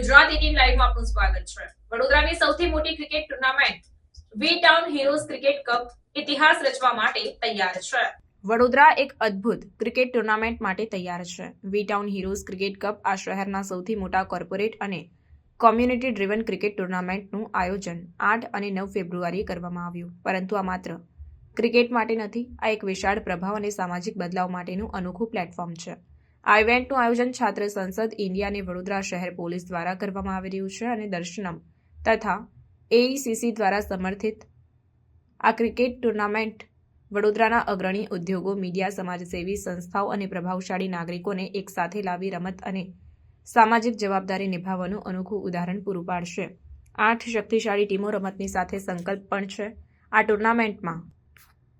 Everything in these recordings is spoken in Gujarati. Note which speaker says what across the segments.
Speaker 1: ગુજરાત એટીન લાઈવમાં આપનું સ્વાગત છે. વડોદરાની સૌથી મોટી cricket tournament, V town heroes cricket cup ઇતિહાસ રચવા માટે તૈયાર છે. વડોદરા એક અદ્ભુત ક્રિકેટ ટુર્નામેન્ટ માટે તૈયાર છે. V town heroes cricket cup આ શહેરના સૌથી મોટા કોર્પોરેટ અને કોમ્યુનિટી ડ્રીવન ક્રિકેટ ટુર્નામેન્ટનું આયોજન આઠ અને નવ ફેબ્રુઆરીએ કરવામાં આવ્યું. પરંતુ આ માત્ર ક્રિકેટ માટે નથી, આ એક વિશાળ પ્રભાવ અને સામાજિક બદલાવ માટેનું અનોખું પ્લેટફોર્મ છે. આ ઇવેન્ટનું આયોજન છાત્ર સંસદ ઇન્ડિયા વડોદરા શહેર પોલીસ દ્વારા કરવામાં આવી રહ્યું છે અને દર્શનમ તથા એઈસીસી દ્વારા સમર્થિત આ ક્રિકેટ ટુર્નામેન્ટ વડોદરાના અગ્રણી ઉદ્યોગો, મીડિયા, સમાજસેવી સંસ્થાઓ અને પ્રભાવશાળી નાગરિકોને એકસાથે લાવી રમત અને સામાજિક જવાબદારી નિભાવવાનું અનોખું ઉદાહરણ પૂરું પાડશે. આઠ શક્તિશાળી ટીમો રમતની સાથે સંકલ્પ પણ છે. આ ટુર્નામેન્ટમાં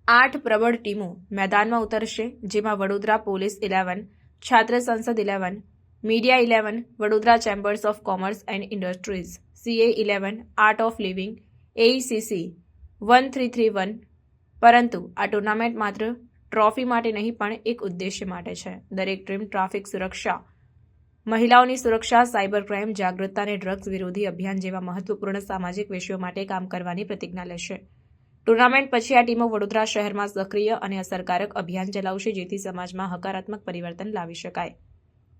Speaker 1: આઠ પ્રબળ ટીમો મેદાનમાં ઉતરશે, જેમાં વડોદરા પોલીસ ઇલેવન છાત્ર સંસદ eleven media eleven Vadodara chambers of commerce and industries CA eleven art of living AECC one three three one પરંતુ આ ટુર્નામેન્ટ માત્ર ટ્રોફી માટે નહીં, પણ એક ઉદ્દેશ્ય માટે છે. દરેક ટીમ ટ્રાફિક સુરક્ષા, મહિલાઓની સુરક્ષા, સાયબર ક્રાઇમ, જાગૃતતા અને ડ્રગ્સ વિરોધી અભિયાન જેવા મહત્વપૂર્ણ સામાજિક વિષયો માટે કામ કરવાની પ્રતિજ્ઞા લેશે. ટુર્નામેન્ટ પછી આ ટીમો વડોદરા શહેરમાં સક્રિય અને અસરકારક અભિયાન ચલાવશે, જેથી સમાજમાં હકારાત્મક પરિવર્તન લાવી શકાય.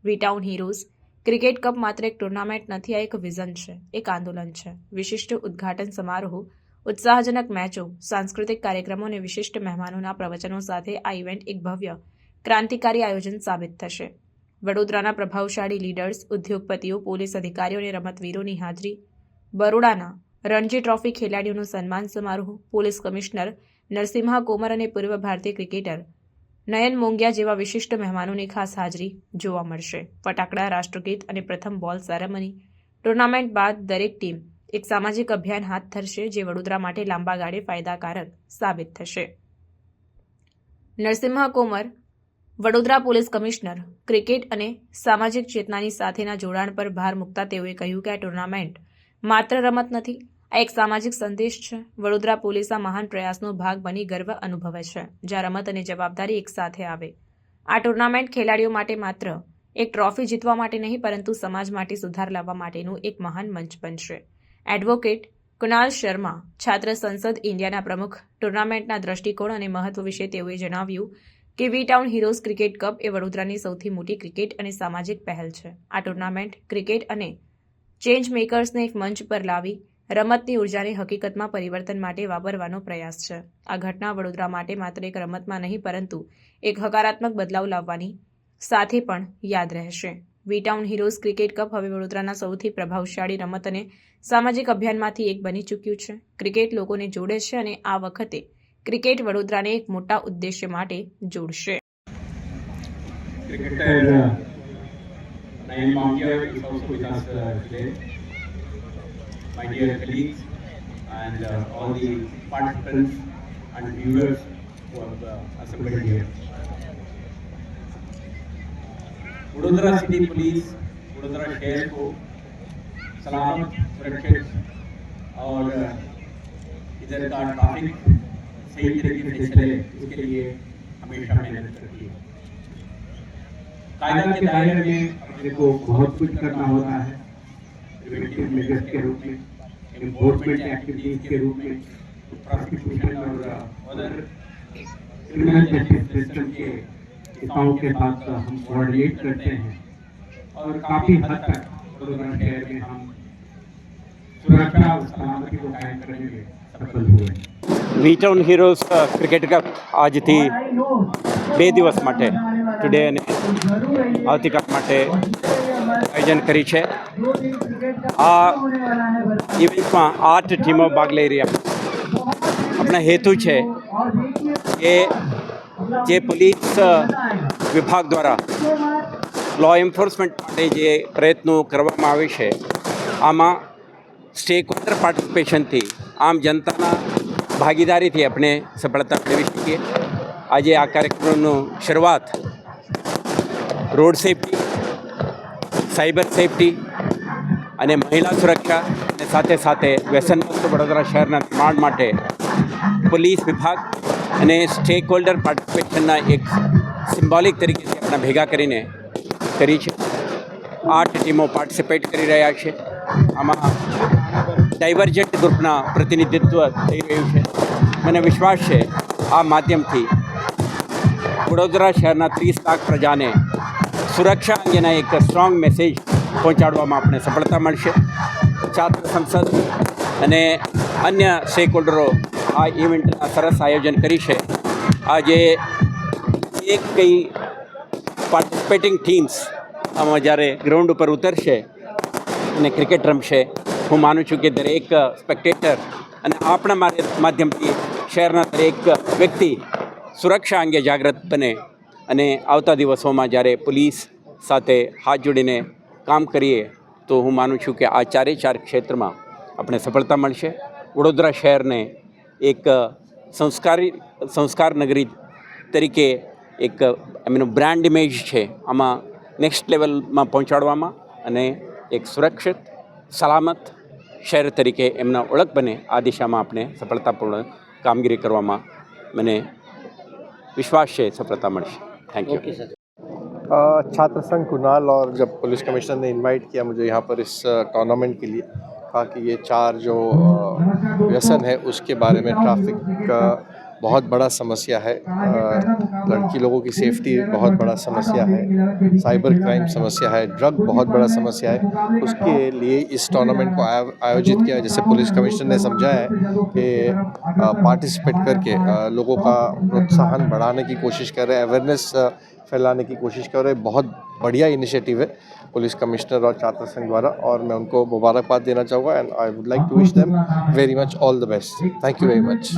Speaker 1: વીટાઉન હીરોઝ ક્રિકેટ કપ માત્ર એક ટુર્નામેન્ટ નથી, આ એક વિઝન છે, એક આંદોલન છે. વિશિષ્ટ ઉદ્ઘાટન સમારોહ, ઉત્સાહજનક મેચો, સાંસ્કૃતિક કાર્યક્રમો અને વિશિષ્ટ મહેમાનોના પ્રવચનો સાથે આ ઇવેન્ટ એક ભવ્ય, ક્રાંતિકારી આયોજન સાબિત થશે. વડોદરાના પ્રભાવશાળી લીડર્સ, ઉદ્યોગપતિઓ, પોલીસ અધિકારીઓ અને રમતવીરોની હાજરી, બરોડાના રણજી ટ્રોફી ખેલાડીઓનો સન્માન સમારોહ પોલીસ કમિશનર નરસિમ્હા કોમર અને પૂર્વ ભારતીય ક્રિકેટર નયન મોંગિયા જેવા વિશિષ્ટ મહેમાનોની ખાસ હાજરી જોવા મળશે. ફટાકડા, રાષ્ટ્રગીત અને પ્રથમ બોલ સેરેમની ટુર્નામેન્ટ બાદ દરેક ટીમ એક સામાજિક અભિયાન હાથ ધરશે જે વડોદરા માટે લાંબા ગાળે ફાયદાકારક સાબિત થશે. Narasimha Komar Vadodara police commissioner cricket અને સામાજિક ચેતનાની સાથેના જોડાણ પર ભાર મૂકતા તેઓએ કહ્યું કે આ ટુર્નામેન્ટ માત્ર રમત નથી, આ એક સામાજિક સંદેશ છે. વડોદરા પોલીસ આ મહાન પ્રયાસનો ભાગ બની ગર્વ અનુભવે છે, જ્યાં રમત અને જવાબદારી એકસાથે આવે. આ ટુર્નામેન્ટ ખેલાડીઓ માટે માત્ર એક ટ્રોફી જીતવા માટે નહીં, પરંતુ સમાજ માટે સુધાર લાવવા માટેનું એક મહાન મંચ બનશે. એડવોકેટ કુનાલ શર્મા, છાત્ર સંસદ ઇન્ડિયાના પ્રમુખ, ટુર્નામેન્ટના દ્રષ્ટિકોણ અને મહત્વ વિશે તેઓએ જણાવ્યું કે V town heroes cricket cup એ વડોદરાની સૌથી મોટી ક્રિકેટ અને સામાજિક પહેલ છે. આ ટુર્નામેન્ટ ક્રિકેટ અને ચેન્જ મેકર્સને એક મંચ પર લાવી રમતની ઉર્જાને હકીકતમાં પરિવર્તન માટે વાપરવાનો પ્રયાસ છે. આ ઘટના વડોદરા માટે માત્ર એક રમતમાં નહીં, પરંતુ એક હકારાત્મક બદલાવ લાવવાની સાથે પણ યાદ રહેશે. V town heroes cricket cup હવે વડોદરાના સૌથી પ્રભાવશાળી રમત અને સામાજિક અભિયાનમાંથી એક બની ચૂક્યું છે. ક્રિકેટ લોકોને જોડે છે અને આ વખતે ક્રિકેટ વડોદરાને એક મોટા ઉદ્દેશ્ય માટે જોડશે.
Speaker 2: Nayan Mangia is also with us uh, today. My dear colleagues and uh, all the participants and viewers who have uh, assembled here. Vadodara city police Vadodara शहर को सलामत सुरक्षित और uh, इधर का ट्रैफ़िक सही तरीके से चले इसके लिए हमेशा मेहनत करती है कायदा के दायरे में अपने को बहुत कुछ करना होता है प्रिवेंटिव मेजर्स के रूप में एनफोर्समेंट एक्टिविटीज के रूप में प्रोसिक्यूशन और अदर क्रिमिनल जस्टिस सिस्टम के हिस्साओं के साथ हम कोऑर्डिनेट करते हैं और काफी हद तक वडोदरा शहर में हम सुरक्षा और सलामती को कायम करने में सफल हुए हैं
Speaker 3: V Town Heroes cricket cup આજથી બે દિવસ માટે ટુડે અને આવતીકાલ માટે આયોજન કરી છે. આ ઇવેન્ટમાં આઠ ટીમો ભાગ લઈ રહ્યા આપણા હેતુ છે કે જે પોલીસ વિભાગ દ્વારા લો એન્ફોર્સમેન્ટ માટે જે પ્રયત્નો કરવામાં આવે છે, આમાં સ્ટેક હોલ્ડર પાર્ટિસિપેશનથી આમ જનતાના ભાગીદારીથી આપણે સફળતા મેળવી શકીએ. આજે આ કાર્યક્રમનું શરૂઆત રોડ સેફટી, સાયબર સેફટી અને મહિલા સુરક્ષા અને સાથે સાથે વ્યસનમુક્ત વડોદરા શહેરના નિર્માણ માટે પોલીસ વિભાગ અને સ્ટેક હોલ્ડર પાર્ટિસિપેશનના એક સિમ્બોલિક તરીકે આપણે ભેગા કરીને કરી છે. આઠ ટીમો પાર્ટિસિપેટ કરી રહ્યા છે. આમાં ડાયવર્જન્ટ ગ્રુપના પ્રતિનિધિત્વ થઈ રહ્યું છે. મને વિશ્વાસ છે આ માધ્યમથી વડોદરા શહેરના ત્રીસ લાખ પ્રજાને સુરક્ષા અંગેના એક સ્ટ્રોંગ મેસેજ પહોંચાડવામાં આપણે સફળતા મળશે. છાત્ર સંસદ અને અન્ય સ્ટેક હોલ્ડરો આ ઇવેન્ટના સરસ આયોજન કરી છે. આજે એક કંઈ પાર્ટિસિપેટિંગ ટીમ્સ આમાં જ્યારે ગ્રાઉન્ડ ઉપર ઉતરશે અને ક્રિકેટ રમશે, હું માનું છું કે દરેક સ્પેક્ટેટર અને આપણા માધ્યમથી શહેરના દરેક વ્યક્તિ સુરક્ષા અંગે જાગૃત બને. અને આવતા દિવસોમાં જ્યારે પોલીસ સાથે હાથ જોડીને કામ કરીએ, તો હું માનું છું કે આ ચારે ચાર ક્ષેત્રમાં આપણે સફળતા મળશે. વડોદરા શહેરને એક સંસ્કારી, સંસ્કાર નગરી તરીકે એક એમનું બ્રાન્ડ ઇમેજ છે આમાં નેક્સ્ટ લેવલમાં પહોંચાડવામાં અને એક સુરક્ષિત, સલામત શહેર તરીકે એમના ઓળખ બને, આ દિશામાં આપણે સફળતાપૂર્ણ કામગીરી કરવામાં મને વિશ્વાસ છે, સફળતા મળશે. थैंक यू
Speaker 4: uh, छात्र संघ कुणाल और जब पुलिस कमिश्नर ने इनवाइट किया मुझे यहाँ पर इस uh, टूर्नामेंट के लिए कहा कि ये चार जो uh, व्यसन है उसके बारे में ट्रैफ़िक बहुत बड़ा समस्या है। लड़की लोगों की सेफ्टी बहुत बड़ा समस्या है। साइबर क्राइम समस्या है। ड्रग बहुत बड़ा समस्या है। उसके लिए इस टूर्नामेंट को आयो- आयोजित किया जैसे पुलिस कमिश्नर ने समझाया है कि पार्टिसिपेट करके लोगों का प्रोत्साहन बढ़ाने की कोशिश कर रहे हैं अवेयरनेस फैलाने की कोशिश कर रहे हैं। बहुत बढ़िया इनिशिएटिव है पुलिस कमिश्नर और छात्र संघ द्वारा और मैं उनको मुबारकबाद देना चाहूँगा and I would like to wish them very much all the best thank you very much